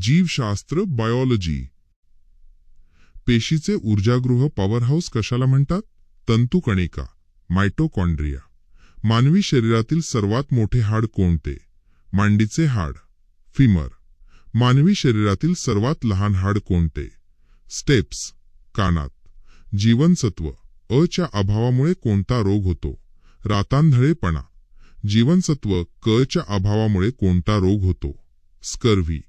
जीवशास्त्र बायोलॉजी पेशीचे ऊर्जागृह पॉवर हाऊस कशाला म्हणतात? तंतुकणिका मायटोकॉन्ड्रिया मानवी शरीरातील सर्वात मोठे हाड कोणते? मांडीचे हाड. फिमर मानवी शरीरातील सर्वात लहान हाड कोणते? स्टेप्स कानात. जीवनसत्व अ च्या अभावामुळे कोणता रोग होतो? रातांधळेपणा. जीवनसत्व क च्या अभावामुळे कोणता रोग होतो? स्कर्व्ही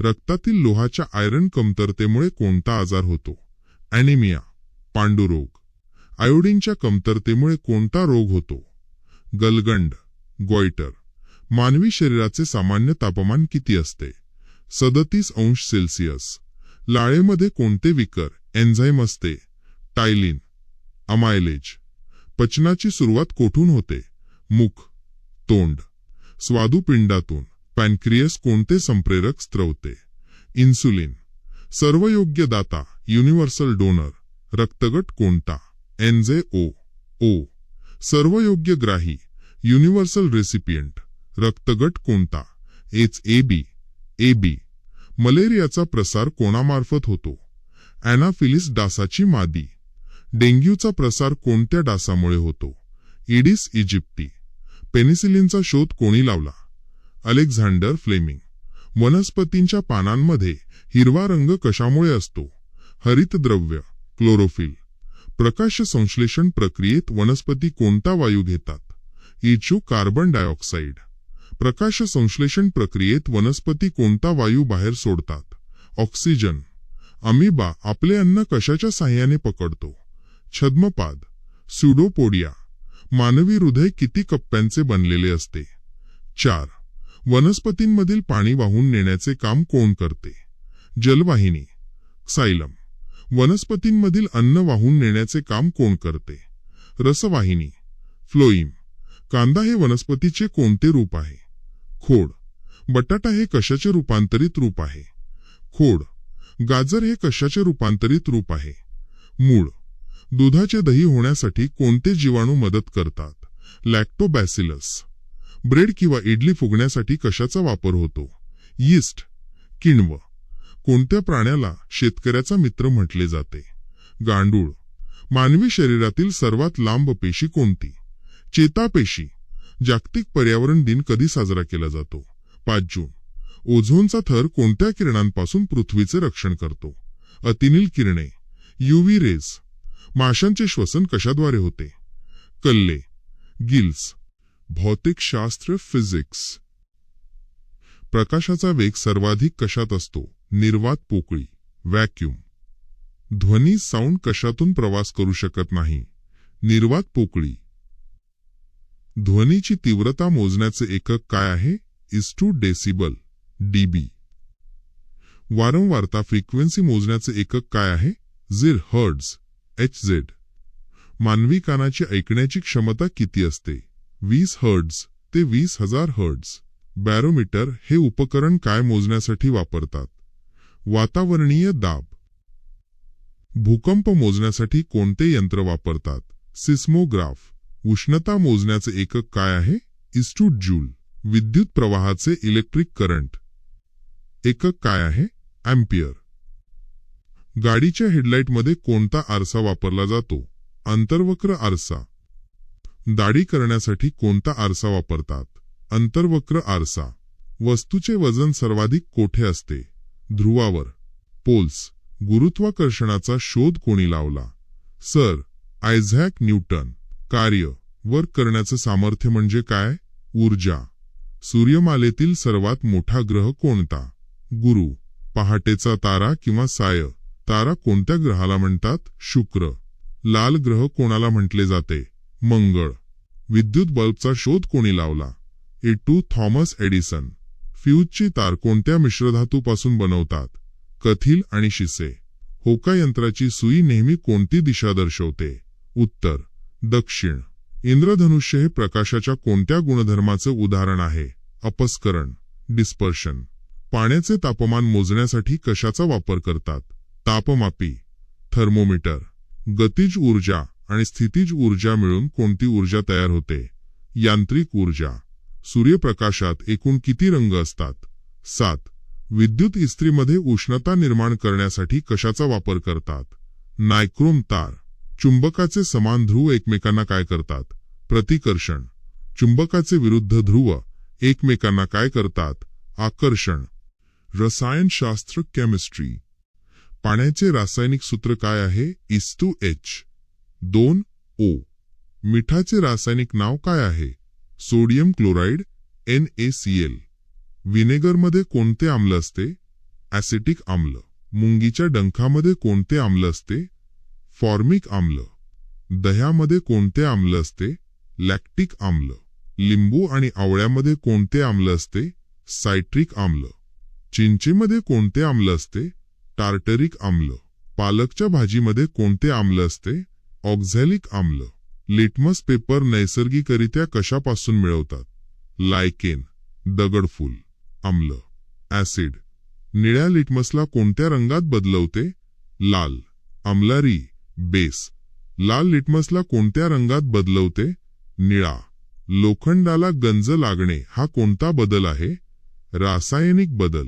रक्तातील लोहाच्या आयरन कमतरतेमुळे कोणता आजार होतो? अॅनिमिया पांडुरोग. आयोडीनच्या कमतरतेमुळे कोणता रोग होतो? गलगंड ग्वाइटर मानवी शरीराचे सामान्य तापमान किती असते? सदतीस अंश सेल्सिअस. लाळेमध्ये कोणते विकर एन्झाईम असते? Ptyalin amylase. पचनाची सुरुवात कोठून होते? मुख तोंड. स्वादुपिंडातून. पॅनक्रियस कोणते संप्रेरक स्त्रवते इन्सुलिन. सर्वयोग्य दाता युनिव्हर्सल डोनर. रक्तगट कोणता? एनजे ओ. ओ. सर्वयोग्य ग्राही युनिव्हर्सल रेसिपियंट. रक्तगट कोणता? H A B. A B. मलेरियाचा प्रसार कोणामार्फत होतो? अॅनाफिलिस डासाची मादी. डेंग्यूचा प्रसार कोणत्या डासामुळे होतो? इडिस इजिप्टी पेनिसिलिनचा शोध कोणी लावला? Alexander Fleming. वनस्पतींच्या पानांमध्ये हिरवा रंग कशामुळे असतो? हरितद्रव्य क्लोरोफिल. प्रकाश संश्लेषण प्रक्रियेत वनस्पती कोणता वायू घेतात? इचू कार्बन डायऑक्साईड प्रकाश संश्लेषण प्रक्रियेत वनस्पती कोणता वायू बाहेर सोडतात? ऑक्सिजन. अमिबा आपले अन्न कशाच्या साह्याने पकडतो? छद्मपाद. स्युडोपोडिया मानवी हृदय किती कप्प्यांचे बनलेले असते? चार. वनस्पतींमधील पाणी वाहून नेण्याचे काम कोण करते? जलवाहिनी. सायलम. वनस्पतींमधील अन्न वाहून नेण्याचे काम कोण करते? रसवाहिनी. फ्लोईम. कांदा हे वनस्पतीचे कोणते रूप आहे? खोड. बटाटा हे कशाचे रूपांतरित रूप आहे? खोड. गाजर हे कशाचे रूपांतरित रूप आहे? मूळ. दुधाचे दही होण्यासाठी कोणते जीवाणू मदत करतात? लॅक्टोबॅसिलस. ब्रेड किंवा इडली फुगण्यासाठी कशाचा वापर होतो? यीस्ट किण्व. कोणत्या प्राण्याला शेतकऱ्याचा मित्र म्हटले जाते? गांडूळ. मानवी शरीरातील सर्वात लांब पेशी कोणती? चेतापेशी जागतिक पर्यावरण दिन कधी साजरा केला जातो? पाच जून. ओझोनचा थर कोणत्या किरणांपासून पृथ्वीचे रक्षण करतो? अतिनील किरणे. युव्ही रेज माशांचे श्वसन कशाद्वारे होते? कल्ले. गिल्स. भौतिकशास्त्र फिजिक्स प्रकाशाचा वेग सर्वाधिक कशात असतो? निर्वात पोकळी. व्हॅक्यूम ध्वनी साऊंड कशातून प्रवास करू शकत नाही? निर्वात पोकळी. ध्वनीची तीव्रता मोजण्याचे एकक काय आहे? इस टू डेसिबल डीबी वारंवारता फ्रिक्वेन्सी मोजण्याचे एकक काय आहे? झिर हर्ड्स एच झेड मानवी कानाची ऐकण्याची क्षमता किती असते? वीस हर्ड्स ते वीस हजार हर्ड्स बॅरोमीटर हे उपकरण काय मोजण्यासाठी वापरतात? वातावरणीय दाब. भूकंप मोजण्यासाठी कोणते यंत्र वापरतात? सिस्मोग्राफ उष्णता मोजण्याचे एकक काय आहे? इस्टूट जूल विद्युत प्रवाहाचे इलेक्ट्रिक करंट एकक काय आहे? अँपियर गाडीच्या हेडलाईटमध्ये कोणता आरसा वापरला जातो? अंतर्वक्र आरसा. दाढी करण्यासाठी कोणता आरसा वापरतात? अंतर्वक्र आरसा. वस्तूचे वजन सर्वाधिक कोठे असते? ध्रुवावर. पोल्स. गुरुत्वाकर्षणाचा शोध कोणी लावला? Sir Isaac Newton. कार्य. वर्क करण्याचं सामर्थ्य म्हणजे काय? ऊर्जा. सूर्यमालेतील सर्वात मोठा ग्रह कोणता? गुरु. पहाटेचा तारा किंवा साय. तारा कोणत्या ग्रहाला म्हणतात? शुक्र. लाल ग्रह कोणाला म्हटले जाते? मंगळ. विद्युत बल्बचा शोध कोणी लावला? ए टू थॉमस एडिसन. फ्यूजची तार कोणत्या मिश्रधातूपासून बनवतात? कथिल आणि शिसे. होका यंत्राची सुई नेहमी कोणती दिशा दर्शवते? उत्तर. दक्षिण. इंद्रधनुष्य हे प्रकाशाच्या कोणत्या गुणधर्माचे उदाहरण आहे? अपस्करण. डिस्पर्शन. पाण्याचे तापमान मोजण्यासाठी कशाचा वापर करतात? तापमापी. थर्मोमीटर. गतिज ऊर्जा. आणि स्थितीज ऊर्जा मिळून कोणती ऊर्जा तयार होते? यांत्रिक ऊर्जा. सूर्यप्रकाशात एकूण किती रंग असतात? सात. विद्युत इस्त्रीमध्ये उष्णता निर्माण करण्यासाठी कशाचा वापर करतात? नायक्रोम तार. चुंबकाचे समान ध्रुव एकमेकांना काय करतात? प्रतिकर्षण. चुंबकाचे विरुद्ध ध्रुव एकमेकांना काय करतात? आकर्षण. रसायनशास्त्र केमिस्ट्री. पाण्याचे रासायनिक सूत्र काय आहे? इस्तू एच. दोन ओ. मिठाचे रासायनिक नाव काय आहे? Sodium chloride N A C L. कोणते आम्ल असते? ॲसिटिक आम्ल. मुंगीच्या डंखामध्ये कोणते आम्ल असते? फॉर्मिक आम्ल. दह्यामध्ये कोणते आम्ल असते? लॅक्टिक आम्ल. लिंबू आणि आवळ्यामध्ये कोणते आम्ल असते? सायट्रिक आम्ल. चिंचेमध्ये कोणते आम्ल असते? टार्टरिक आम्ल. पालकच्या भाजीमध्ये कोणते आम्ल असते? ऑक्झॅलिक आम्ल लिटमस पेपर नैसर्गिकरित्या कशापासून मिळवतात? लायकेन दगडफूल आम्ल ऍसिड निळ्या लिटमसला कोणत्या रंगात बदलवते? लाल आम्लारी बेस. लाल लिटमसला कोणत्या रंगात बदलवते? निळा. लोखंडाला गंज लागणे हा कोणता बदल आहे? रासायनिक बदल.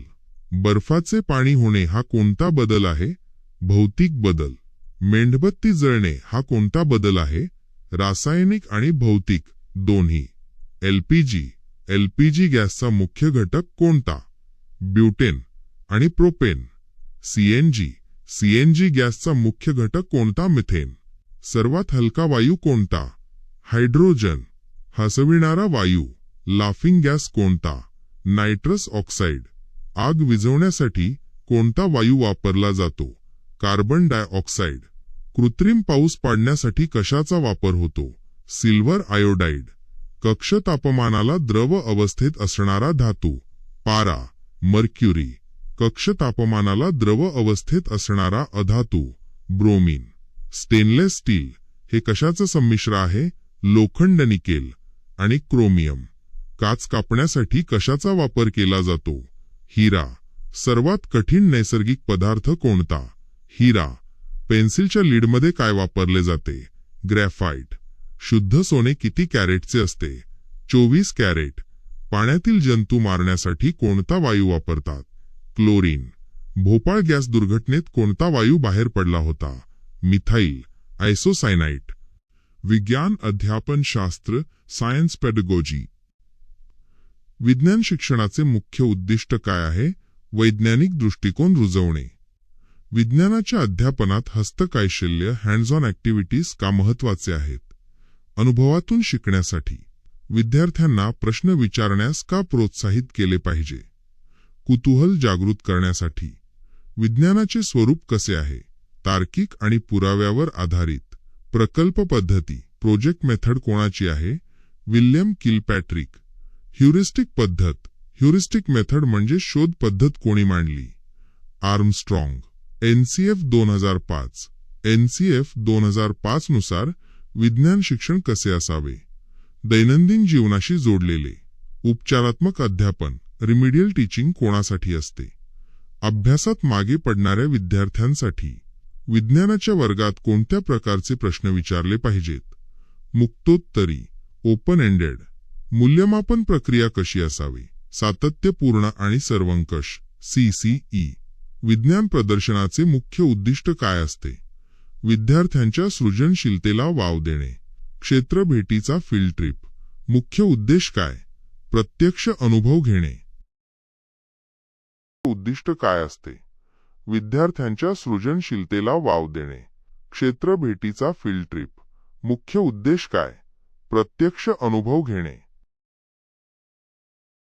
बर्फाचे पाणी होणे हा कोणता बदल आहे? भौतिक बदल. मेंढबत्ती जळणे हा कोणता बदल आहे? रासायनिक आणि भौतिक दोन्ही. एलपीजी एलपीजी गॅसचा मुख्य घटक कोणता? ब्युटेन आणि प्रोपेन. सीएनजी सीएनजी गॅसचा मुख्य घटक कोणता? मिथेन. सर्वात हलका वायू कोणता? हायड्रोजन. हसविणारा वायू. लाफिंग गॅस कोणता? Nitrous oxide. आग विझवण्यासाठी कोणता वायू वापरला जातो? कार्बन डायऑक्साईड कृत्रिम पाऊस पाडण्यासाठी कशाचा वापर होतो? सिल्वर आयोडाईड कक्ष तापमानाला द्रव अवस्थेत असणारा धातू पारा मर्क्युरी कक्ष तापमानाला द्रव अवस्थेत असणारा अधातू ब्रोमीन. स्टेनलेस स्टील हे कशाचं संमिश्र आहे? लोखंड निकेल आणि क्रोमियम. काच कापण्यासाठी कशाचा वापर केला जातो? हिरा सर्वात कठीण नैसर्गिक पदार्थ कोणता? हिरा पेन्सिलच्या लीडमध्ये काय वापरले जाते? ग्रॅफाइट. शुद्ध सोने किती कॅरेटचे असते? चोवीस कॅरेट. पाण्यातील जंतू मारण्यासाठी कोणता वायू वापरतात? क्लोरीन. भोपाळ गॅस दुर्घटनेत कोणता वायू बाहेर पडला होता? Methyl isocyanate. विज्ञान अध्यापन शास्त्र सायन्स पेडगोजी. विज्ञान शिक्षणाचे मुख्य उद्दिष्ट काय आहे? वैज्ञानिक दृष्टिकोन रुजवणे. विज्ञानाच्या अध्यापनात हस्तकैशल्य हँड्स ऑन ऍक्टिव्हिटीज का महत्त्वाचे आहेत? अनुभवातून शिकण्यासाठी विद्यार्थ्यांना प्रश्न विचारण्यास का प्रोत्साहित केले पाहिजे? कुतूहल जागृत करण्यासाठी विज्ञानाचे स्वरूप कसे आहे? तार्किक आणि पुराव्यावर आधारित प्रकल्प पद्धती प्रोजेक्ट मेथड कोणाची आहे? William Kilpatrick. ह्युरिस्टिक पद्धत. ह्युरिस्टिक मेथड म्हणजे शोध पद्धत कोणी मांडली? आर्मस्ट्रॉंग. एनसीएफ दोन हजार पाच. एनसीएफ दोन हजार पाच नुसार विज्ञान शिक्षण कसे असावे? दैनंदिन जीवनाशी जोडलेले. उपचारात्मक अध्यापन रिमिडियल टीचिंग कोणासाठी असते? अभ्यासात मागे पडणाऱ्या विद्यार्थ्यांसाठी विज्ञानाच्या वर्गात कोणत्या प्रकारचे प्रश्न विचारले पाहिजेत? मुक्तोत्तरी ओपन एंडेड मूल्यमापन प्रक्रिया कशी असावी? सातत्यपूर्ण आणि सर्वंकष सीसीई विज्ञान प्रदर्शनाचे मुख्य उद्दिष्ट काय असते? विद्यार्थ्यांच्या सृजनशीलतेला वाव देणे. क्षेत्र भेटीचा फील्ड ट्रिप मुख्य उद्देश काय? प्रत्यक्ष अनुभव घेणे. उद्दिष्ट काय असते? विद्यार्थ्यांच्या सृजनशीलतेला वाव देणे. क्षेत्र भेटीचा फील्ड ट्रिप मुख्य उद्देश काय? प्रत्यक्ष अनुभव घेणे.